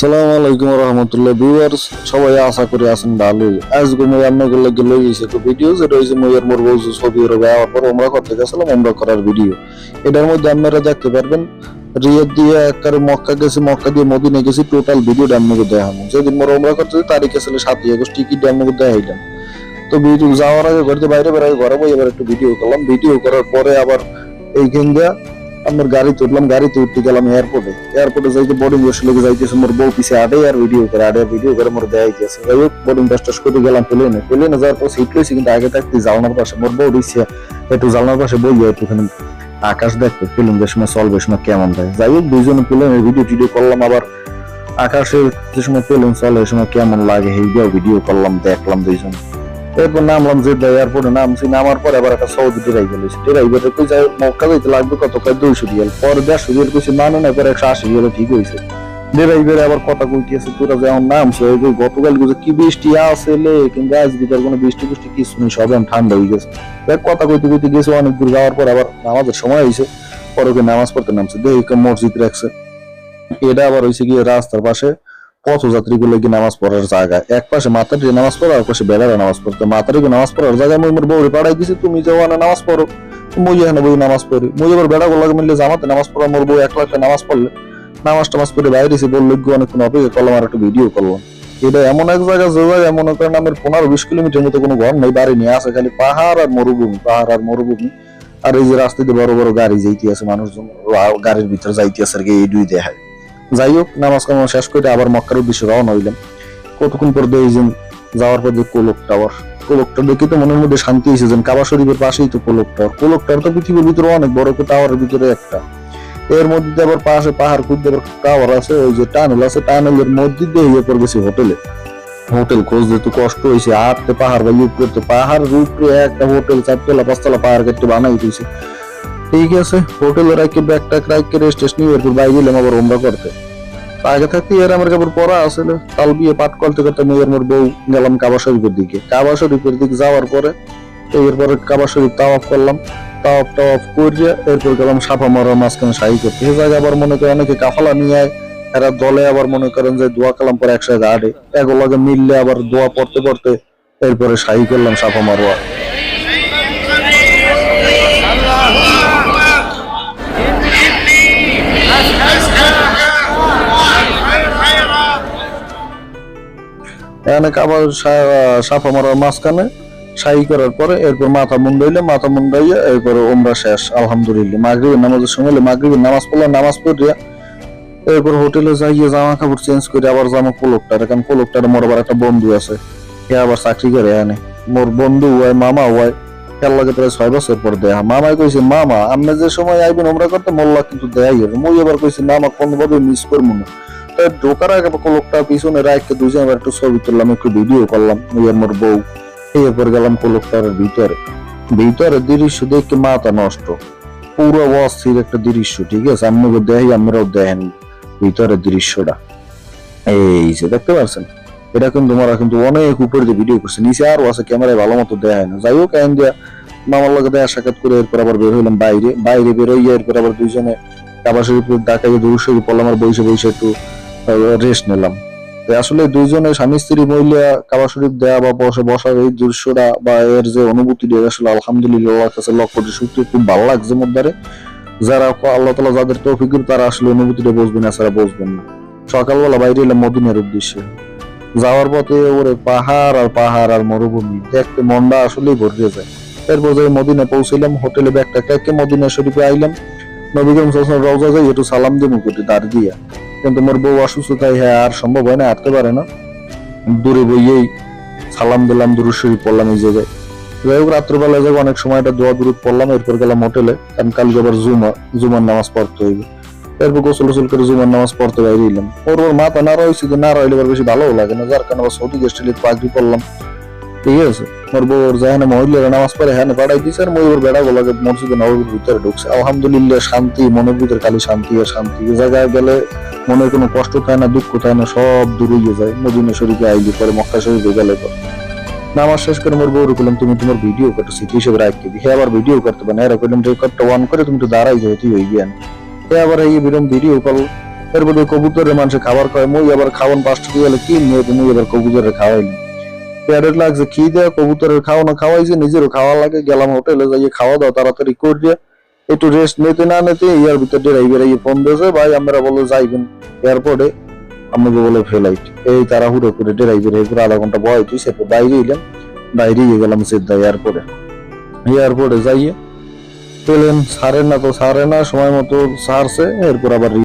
সালাম আলাইকুম রহমতুল্লাহ ভিউয়ার্স, সবাই আশা করি আছেন ভালোই। আজকে মই আপনাদের লাগে লই এসে তো ভিডিও, যেটা হয়েছে মইয়ের মোর বউ সৌদি আরবে আওয়ার পর আমরা করতে গেছিলাম আমরা করার ভিডিও। এটার মধ্যে আপনারা দেখতে পারবেন, রিয়াদ দিয়ে একবারে মক্কা গেছি, মক্কা দিয়ে মদিনে গেছি টোটাল ভিডিওটা আপনাকে দেখাবো। যেদিন মোর আমরা করতে তারিখ ছিল সাতই আগস্ট টিকিট আপনাকে দেখাইলাম। তো ভিডিও যাওয়ার আগে ঘরে বাইরে বেরোয় ঘরে বই এবার একটু ভিডিও করলাম। ভিডিও করার পরে আবার এইখান দিয়ে আমার গাড়িতে উঠলাম গাড়িতে উঠতে গেলাম এয়ারপোর্টে এয়ারপোর্টে যাইতে বোর্ডিং বসে লেগে যাইতেছে, মোর বউ পিছে আডে আর ভিডিও করে আডে ভিডিও করে মোর দেয় যাইতেছে যাই হোক বোর্ডিং পাস টাস করে গেলাম প্লেনে প্লেনে যাওয়ার পর সিট লইছি, কিন্তু আগে থাকতে জালনার পাশে মোর বউ দিচ্ছে একটু জালনার পাশে বই যায় একটুখানি আকাশ দেখতে। ফিল্ম যে সময় চলবে, সময় কেমন দেয় যাই হোক, দুইজনে প্লেনে ভিডিও টিডিও করলাম আবার। আকাশে যে সময় প্লেন চলে সময় কেমন লাগে সেইটাও ভিডিও করলাম, দেখলাম দুইজনে। এরপর নামলাম যে এয়ারপোর্টে, নামছি, নামার পর আবার একটা সৌদি ড্রাইভার হয়েছে ড্রাইভারে কই যাই, মক্কা যাইতে লাগবে কত কয় দুইশো রিয়াল। পরে দেড়শো রিয়াল কইছে, না না এবার একশো আশি রিয়াল ঠিক হয়েছে ড্রাইভারে আবার কথা কইতেছে, তোরা যেমন নামছে ওই যে গতকাল কইছে, কি বৃষ্টি আসলে কিন্তু আজকে তার কোনো বৃষ্টি বৃষ্টি কিছু নেই, সব ঠান্ডা হয়ে গেছে। দেখ, কথা কইতে কইতে গেছে, অনেক দূর যাওয়ার পর আবার নামাজের সময় হয়েছে পরে নামাজ পড়তে নামছে, দেখি মসজিদ রাখছে। এটা আবার হয়েছে গিয়ে রাস্তার পাশে পথযাত্রী গুলো কি নামাজ পড়ার জায়গা। এক পাশে মাতারি নামাজ পড়ো, আর পাশে বেড়ারা নামাজ পড়তো মাতারি নামাজ পড়ার জায়গায় মই মোর বউরে পাড়াই দিছি, তুমি যাও না নামাজ পড়ো। মই এখানে বই নামাজ পড়ি। মই এবার বেড়া গুলো মিললে জামাতে নামাজ পড়া, মোর বউ একলা একটা নামাজ পড়লে নামাজ টামাজ পড়ে বাইরে এসে বলল গিয়ে অনেকক্ষণ অপেক্ষা করলাম, আর একটা ভিডিও করলাম। এটা এমন এক জায়গা, যে জায়গায় মনে করেন আমার পনেরো বিশ কিলোমিটার মতো কোনো ঘর নেই, বাড়ি নিয়ে আসে খালি পাহাড় আর মরুভূমি, পাহাড় আর মরুভূমি। আর এই যে রাস্তাতে বড় বড় গাড়ি যাইতে আছে মানুষজন, গাড়ির ভিতরে যাইতে আছে আর কি, এই দুই দেখায়। যাই হোক নামাজ কামাজ শেষ করে আবার মক্কার উদ্দেশ্যে রওনা হইলাম। কতক্ষণ পর দেখছেন, যাওয়ার পর যে কোলক টাওয়ার। কোলকটা দেখে তো মনের মধ্যে শান্তি এসেছেন কাবা শরীফের পাশেই তো কোলক টাওয়ার। কোলক টাওয়ার তো পৃথিবীর ভিতরে অনেক বড় টাওয়ারের ভিতরে একটা। এর মধ্যে আবার পাশে পাহাড় খুঁজতে আবার টাওয়ার আছে, ওই যে টানেল আছে, টানেলের মধ্যে দিয়ে ইয়ে পর গেছি হোটেলে। হোটেল খুঁজতে তো কষ্ট হয়েছে, হাঁটতে পাহাড় বা ইউপ করতে পাহাড় উপরে একটা হোটেল, চারতলা, পাঁচতলা পাহাড় কেটে বানাই দিয়েছে। ঠিক আছে হোটেলে রাখি ব্যাগ ট্যাগ রাখি রেস্ট টেস্ট নিয়ে এরপর বাইরে গেলাম আবার ওমরা করতে। আগে থাকতে এর আমার কাপড় পরা আসলে কাল বিয়ে পাঠ করতে করতে মেয়ের মোর বউ গেলাম কাবা শরীফের দিকে। কাবা শরীফের দিকে যাওয়ার পরে এরপরে কাবা শরীফ তাওয়াফ করলাম তাওয়াফ টাওয়াফ করে এরপর গেলাম সাফা মারার মাঝখানে শাহী করতে। সে জায়গায় আবার মনে করেন অনেকে কাফালা নিয়ে আয়, এরা দলে আবার মনে করেন যে দোয়া কালাম পরে একসাথে আড়ে। এগুলোকে মিললে আবার দোয়া পড়তে পড়তে এরপরে শাহী করলাম সাফা মারোয়া এখানে আবার সাফা মারার মাঝখানে শাহী করার পরে এরপর মাথা মুন্ডাইলে মাথা মুন্ডাইয়া এরপরে ওমরা শেষ, আলহামদুলিল্লাহ। মাগরিবের নামাজের সময় মাগরিবের নামাজ পড়লাম নামাজ পড়িয়া এরপর হোটেলে যাইয়ে জামা কাপড় চেঞ্জ করে আবার জামা পোলকটার, কারণ পোলকটার মোর আবার একটা বন্ধু আছে। সে আবার চাকরি করে এখানে। মোর বন্ধু হয়, মামা হয় লাগে প্রায় ছয় পর দেয়া। মামাই কইছে, মামা আপনি যে সময় আইবেন ওমরা করতে, মোল্লা কিন্তু দেয়াই হবে। মুই এবার কইছি, মামা, কোনোভাবে মিস করব না। তো ঢোকার আগে কোলকটা পিছনে রাখতে দুজন আবার একটু ছবি তুললাম, একটু ভিডিও করলাম, মুই আর মোর বউ। এরপর গেলাম কোলকটার ভিতরে। ভিতরে দৃশ্য দেখে মাথা নষ্ট। পুরো অস্থির একটা দৃশ্য, ঠিক আছে? আমি দেখাই আমরাও দেখেন ভিতরের দৃশ্যটা। এই যে, দেখতে পাচ্ছেন এটা কিন্তু তোমরা কিন্তু অনেক উপরে যে ভিডিও করছে, নিচে আরও আছে, ক্যামেরায় ভালো মতো দেখায় না। যাই হোক এন দিয়া মামার লগে দেখা সাক্ষাৎ করে এরপর আবার বের হইলাম বাইরে। বাইরে বের হইয়া এরপর আবার দুইজনে কাবা শরীফ ডাকাইয়ে দূর শরীফ পড়লাম আর বসে বসে একটু রেস্ট নিলাম। তো আসলে দুইজনে স্বামী স্ত্রী মহিলা কাবা শরীফ দেয়া বা বসে বসার এই দৃশ্যটা বা এর যে অনুভূতি আসলে আলহামদুলিল্লাহ কাছে লক্ষ কোটি শুক্র খুব ভালো লাগছে মধ্যে যারা আল্লাহ তালা যাদের তৌফিক দিবে, তারা আসলে অনুভূতিটা বুঝবেন না ছাড়া বুঝবেন না। সকালবেলা বাইরে এলাম মদিনার উদ্দেশ্যে। যাওয়ার পথে ওরে পাহাড় আর পাহাড় আর মরুভূমি, দেখতে মনটা আসলেই ভরে যায়। এরপর যাই মদিনা পৌঁছলাম, হোটেলে ব্যাগটা কেকে মদিনা শরীফে আইলাম। নবী করিম সাল্লাল্লাহু রওজা যাই একটু সালাম দিমু কোটি দাঁড় দিয়া। কিন্তু মোর বউ অসুস্থ, তাই হ্যাঁ আর সম্ভব হয় না, হাঁটতে পারে না। দূরে বইয়েই সালাম দিলাম, দুরুদ শরীফ পড়লাম এই জায়গায়। যাই হোক রাত্রবেলা যাব অনেক সময় একটা দোয়া দুরুদ পড়লাম, এরপর গেলাম হোটেলে। কারণ কালকে আবার জুমা, জুমার নামাজ পড়তে হইবে। এরপর গোসল গোসল করে জুমার নামাজ পড়তে বাইরে এলাম। ওর ওর মাথা না রয়েছে যে না রইলে এবার বেশি ভালো লাগে না, যার কারণে আবার সৌদি গেস্টেলে পাগড়ি পড়লাম ঠিক আছে? মোর বউ ওর যেখানে মহিলারা নামাজ পড়ে হ্যাঁ পাঠাই দিছে আর মই ওর বেড়া গোলাকে মসজিদে নবীর ভিতরে ঢুকছে। আলহামদুলিল্লাহ, শান্তি, মনের ভিতরে খালি শান্তি আর শান্তি। এই জায়গায় গেলে মনে কোনো কষ্ট থাকে না, দুঃখ থাকে না, সব দূর হয়ে যায়। মদিনা শরীফে আইলি পরে মক্কা শরীফে গেলে পরে। নামাজ শেষ করে মোর বউ বললাম তুমি তোমার ভিডিও করতে স্মৃতি হিসেবে রাখতে হে, আবার ভিডিও করতে পারে এরা করলাম রেকর্ডটা অন করে, তুমি তো দাঁড়াই যাও, তুই আবার এই বিরম ভিডিও কল এরপরে কবুতরের মানুষে খাবার খাওয়ায় মুই আবার খাওয়ান পাঁচটা দিয়ে গেলে কি নিয়ে মুই এবার কবুতরের খাওয়াইলাম প্যাডের লাগছে কি দেয়া? কবুতরের খাওয়ানো খাওয়াইছে, নিজেরও খাওয়া লাগে। গেলাম হোটেলে যাইয়ে খাওয়া দাওয়া তাড়াতাড়ি করিয়ে একটু রেস্ট নিতে না নিতে ইয়ার ভিতর ড্রাইভার এই ফোন দিয়েছে, ভাই আমরা বলে যাইবেন। এয়ারপোর্টে আমাকে বলে ফ্লাইট এই তারা হুড়ো করে ড্রাইভার এরপরে আধা ঘণ্টা বয় সেরপর বাইরে এলাম। বাইরে গেলাম সিদ্ধা এয়ারপোর্টে এয়ারপোর্টে যাইয়ে প্লেন সারেন না তো সারে না সময় মতো সারছে এরপর আবার